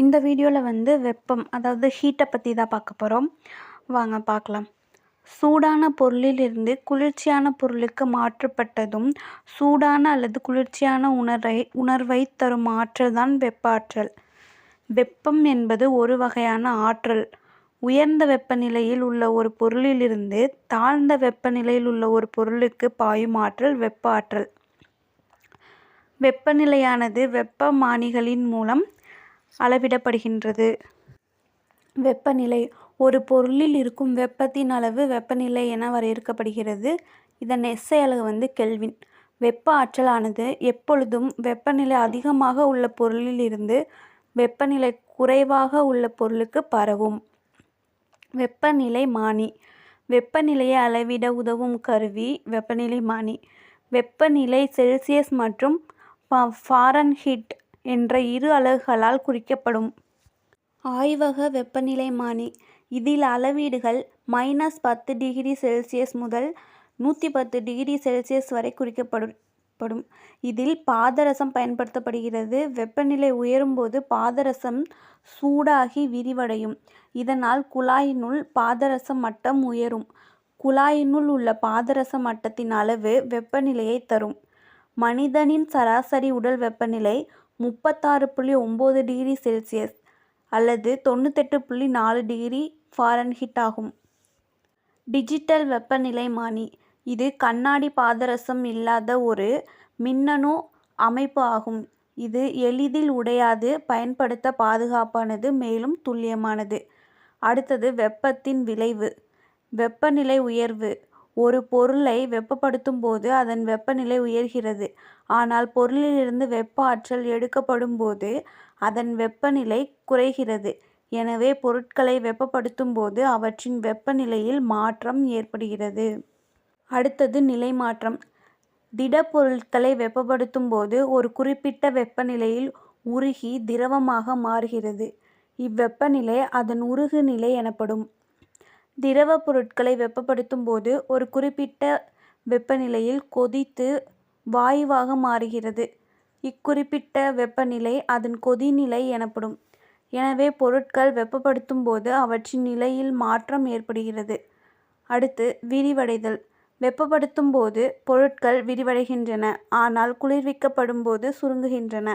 இந்த வீடியோவில் வந்து வெப்பம் அதாவது ஹீட்டை பற்றி தான் பார்க்க போகிறோம் வாங்க பார்க்கலாம். சூடான பொருளிலிருந்து குளிர்ச்சியான பொருளுக்கு மாற்றப்பட்டதும் சூடான அல்லது குளிர்ச்சியான உணர்வை உணர்வை தரும் ஆற்றல் தான் வெப்ப ஆற்றல் வெப்பம் என்பது ஒரு வகையான ஆற்றல். உயர்ந்த வெப்பநிலையில் உள்ள ஒரு பொருளிலிருந்து தாழ்ந்த வெப்பநிலையில் உள்ள ஒரு பொருளுக்கு பாயும் ஆற்றல் வெப்ப ஆற்றல் வெப்பநிலையானது வெப்பமானிகளின் மூலம் அளவிடப்படுகின்றது. வெப்பநிலை. ஒரு பொருளில் இருக்கும் வெப்பத்தின் அளவு வெப்பநிலை என வரையறுக்கப்படுகிறது. இதன் எஸ்ஐ அளவு வந்து கெல்வின். வெப்ப ஆற்றலானது எப்பொழுதும் வெப்பநிலை அதிகமாக உள்ள பொருளில் இருந்து வெப்பநிலை குறைவாக உள்ள பொருளுக்கு பரவும். வெப்பநிலை மானி. வெப்பநிலையை அளவிட உதவும் கருவி வெப்பநிலை மானி. வெப்பநிலை செல்சியஸ் மற்றும் ஃபாரன்ஹீட் என்ற இரு அலகுகளால் குறிக்கப்படும். ஆய்வக வெப்பநிலைமானி இதில் அளவீடுகள் மைனஸ் பத்து டிகிரி செல்சியஸ் முதல் நூற்றி பத்து டிகிரி செல்சியஸ் வரை குறிக்கப்படும். படும் இதில் பாதரசம் பயன்படுத்தப்படுகிறது. வெப்பநிலை உயரும்போது பாதரசம் சூடாகி விரிவடையும். இதனால் குழாயினுள் பாதரச மட்டம் உயரும். குழாயினுள் உள்ள பாதரச மட்டத்தின் அளவு வெப்பநிலையை தரும். மனிதனின் சராசரி உடல் வெப்பநிலை முப்பத்தாறு புள்ளி ஒம்பது டிகிரி செல்சியஸ் அல்லது தொண்ணூத்தெட்டு புள்ளி நாலு டிகிரி ஃபாரன்ஹிட் ஆகும். டிஜிட்டல் வெப்பநிலைமானி. இது கண்ணாடி பாதரசம் இல்லாத ஒரு மின்னணு அமைப்பு ஆகும். இது எளிதில் உடையாது பயன்படுத்த பாதுகாப்பானது மேலும் துல்லியமானது. அடுத்தது வெப்பத்தின் விளைவு. வெப்பநிலை உயர்வு. ஒரு பொருளை வெப்பப்படுத்தும் போது அதன் வெப்பநிலை உயர்கிறது. ஆனால் பொருளிலிருந்து வெப்ப ஆற்றல் எடுக்கப்படும் போது அதன் வெப்பநிலை குறைகிறது. எனவே பொருட்களை வெப்பப்படுத்தும் போது அவற்றின் வெப்பநிலையில் மாற்றம் ஏற்படுகிறது. அடுத்தது நிலை மாற்றம் திடப்பொருட்களை வெப்பப்படுத்தும் போது ஒரு குறிப்பிட்ட வெப்பநிலையில் உருகி திரவமாக மாறுகிறது. இவ்வெப்பநிலை அதன் உருகு நிலை எனப்படும். திரவ பொருட்களை வெப்பப்படுத்தும் போது ஒரு குறிப்பிட்ட வெப்பநிலையில் கொதித்து வாயுவாக மாறுகிறது. இக்குறிப்பிட்ட வெப்பநிலை அதன் கொதிநிலை எனப்படும். எனவே பொருட்கள் வெப்பப்படுத்தும் போது அவற்றின் நிலையில் மாற்றம் ஏற்படுகிறது. அடுத்து விரிவடைதல். வெப்பப்படுத்தும் போது பொருட்கள் விரிவடைகின்றன ஆனால் குளிர்விக்கப்படும் போது சுருங்குகின்றன.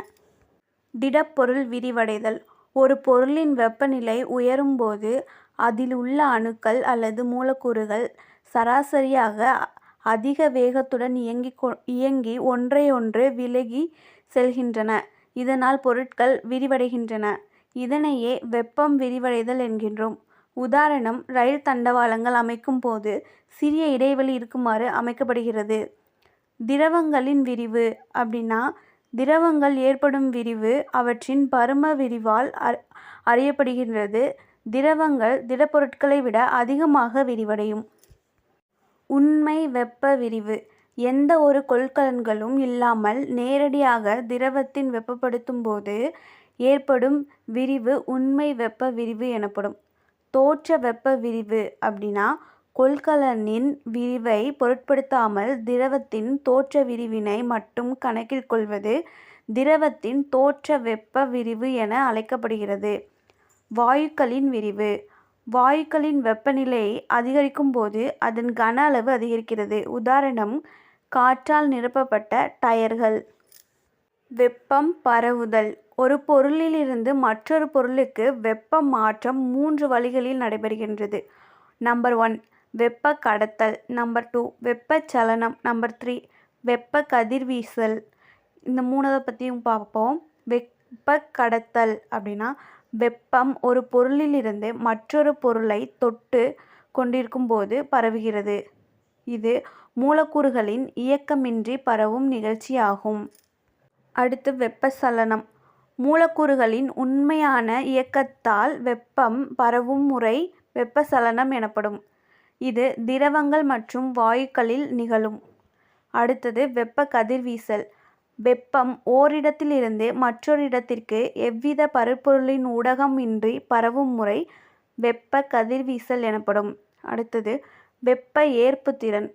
திடப்பொருள் விரிவடைதல். ஒரு பொருளின் வெப்பநிலை உயரும்போது அதில் உள்ள அணுக்கள் அல்லது மூலக்கூறுகள் சராசரியாக அதிக வேகத்துடன் இயங்கி இயங்கி ஒன்றையொன்று விலகி செல்கின்றன. இதனால் பொருட்கள் விரிவடைகின்றன. இதனையே வெப்பம் விரிவடைதல் என்கின்றோம். உதாரணம் ரயில் தண்டவாளங்கள் அமைக்கும் போது சிறிய இடைவெளி இருக்குமாறு அமைக்கப்படுகிறது. திரவங்களின் விரிவு அப்படின்னா திரவங்கள் ஏற்படும் விரிவு அவற்றின் பரும விரிவால் அறியப்படுகின்றது. திரவங்கள் திடப்பொருட்களை விட அதிகமாக விரிவடையும். உண்மை வெப்ப விரிவு. எந்த ஒரு கொள்கலன்களும் இல்லாமல் நேரடியாக திரவத்தின் வெப்பப்படுத்தும் போது ஏற்படும் விரிவு உண்மை வெப்ப விரிவு எனப்படும். தோற்ற வெப்ப விரிவு அப்படின்னா கொள்கலனின் விரிவை பொருட்படுத்தாமல் திரவத்தின் தோற்ற விரிவினை மட்டும் கணக்கில் கொள்வது திரவத்தின் தோற்ற வெப்ப விரிவு என அழைக்கப்படுகிறது. வாயுக்களின் விரிவு. வாயுக்களின் வெப்பநிலை அதிகரிக்கும் போது அதன் கன அளவு அதிகரிக்கிறது. உதாரணம் காற்றால் நிரப்பப்பட்ட டயர்கள். வெப்பம் பரவுதல். ஒரு பொருளிலிருந்து மற்றொரு பொருளுக்கு வெப்ப மாற்றம் மூன்று வழிகளில் நடைபெறுகின்றது. நம்பர் ஒன் வெப்ப கடத்தல். நம்பர் டூ வெப்ப சலனம். நம்பர் த்ரீ வெப்ப கதிர்வீசல் இந்த மூணதை பற்றியும் பார்ப்போம் வெப்ப கடத்தல் அப்படின்னா வெப்பம் ஒரு பொருளிலிருந்து மற்றொரு பொருளை தொட்டு கொண்டிருக்கும் போது பரவுகிறது. இது மூலக்கூறுகளின் இயக்கமின்றி பரவும் நிகழ்ச்சியாகும். அடுத்து வெப்பச்சலனம். மூலக்கூறுகளின் உண்மையான இயக்கத்தால் வெப்பம் பரவும் முறை வெப்பச்சலனம் எனப்படும். இது திரவங்கள் மற்றும் வாயுக்களில் நிகழும். அடுத்தது வெப்ப கதிர்வீசல். வெப்பம் ஓரிடத்திலிருந்து மற்றொரு இடத்திற்கு எவ்வித பருப்பொருளின் ஊடகம் இன்றி பரவும் முறை வெப்ப கதிர்வீசல் எனப்படும் அடுத்தது வெப்ப ஏற்புத்திறன்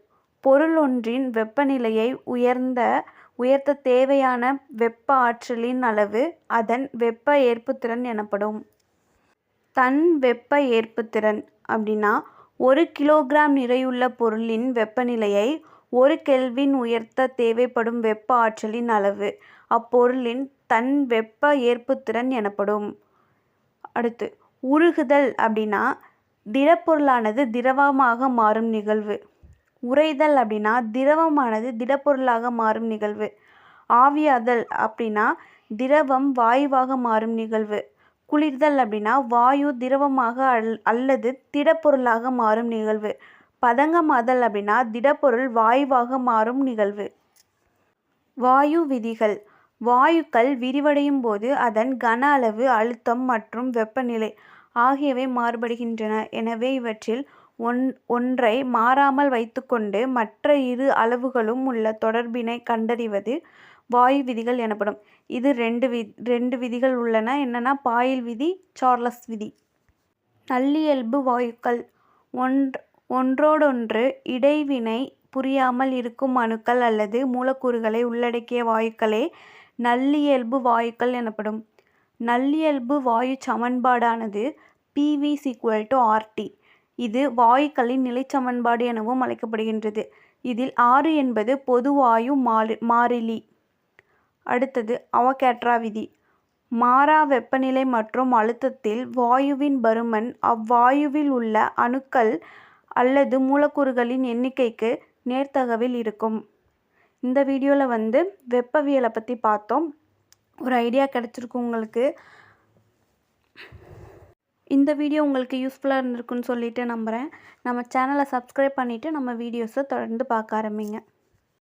பொருள் ஒன்றின் வெப்பநிலையை உயர்ந்த உயர்த்த தேவையான வெப்ப ஆற்றலின் அளவு அதன் வெப்ப ஏற்புத்திறன் எனப்படும். தன் வெப்ப ஏற்புத்திறன் அப்படின்னா ஒரு கிலோகிராம் நிறையுள்ள பொருளின் வெப்பநிலையை ஒரு கெல்வின் உயர்த்த தேவைப்படும் வெப்ப ஆற்றலின் அளவு அப்பொருளின் தன் வெப்ப ஏற்புத்திறன் எனப்படும். அடுத்து உருகுதல் அப்படின்னா திடப்பொருளானது திரவமாக மாறும் நிகழ்வு. உறைதல் அப்படின்னா திரவமானது திடப்பொருளாக மாறும் நிகழ்வு. ஆவியாதல் அப்படின்னா திரவம் வாயுவாக மாறும் நிகழ்வு. குளிர்தல் அப்படின்னா வாயு திரவமாக அல் அல்லது திடப்பொருளாக மாறும் நிகழ்வு. பதங்கமாதல் அப்படின்னா திடப்பொருள் வாயுவாக மாறும் நிகழ்வு. வாயு விதிகள் வாயுக்கள் விரிவடையும் போது அதன் கன அளவு அழுத்தம் மற்றும் வெப்பநிலை ஆகியவை மாறுபடுகின்றன. எனவே இவற்றில் ஒன் ஒன்றை மாறாமல் வைத்துக்கொண்டு மற்ற இரு அளவுகளும் உள்ள தொடர்பினை கண்டறிவது வாயு விதிகள் எனப்படும். இது ரெண்டு வி ரெண்டு விதிகள் உள்ளன என்னென்னா பாயில் விதி சார்லஸ் விதி. நல்லியல்பு வாயுக்கள் ஒன்று ஒன்றோடொன்று இடைவினை புரியாமல் இருக்கும் அணுக்கள் அல்லது மூலக்கூறுகளை உள்ளடக்கிய வாயுக்களே நல்லியல்பு வாயுக்கள் எனப்படும். நல்லியல்பு வாயுச் சமன்பாடானது பிவி வி. டு ஆர்டி இது வாயுக்களின் நிலைச்சமன்பாடு எனவும் அழைக்கப்படுகின்றது. இதில் ஆறு என்பது பொது வாயு மாறிலி. அடுத்தது அவகேட்ரா விதி. மாறா வெப்பநிலை மற்றும் அழுத்தத்தில் வாயுவின் பருமன் அவ்வாயுவில் உள்ள அணுக்கள் அல்லது மூலக்கூறுகளின் எண்ணிக்கைக்கு நேர்த்தகவில் இருக்கும். இந்த வீடியோவில் வந்து வெப்பவியலை பற்றி பார்த்தோம். ஒரு ஐடியா கிடச்சிருக்கும் உங்களுக்கு. இந்த வீடியோ உங்களுக்கு யூஸ்ஃபுல்லாக இருந்திருக்குன்னு சொல்லிட்டு நம்புகிறேன் நம்ம சேனலை சப்ஸ்கிரைப் பண்ணிவிட்டு நம்ம வீடியோஸை தொடர்ந்து பார்க்க ஆரம்பிங்க.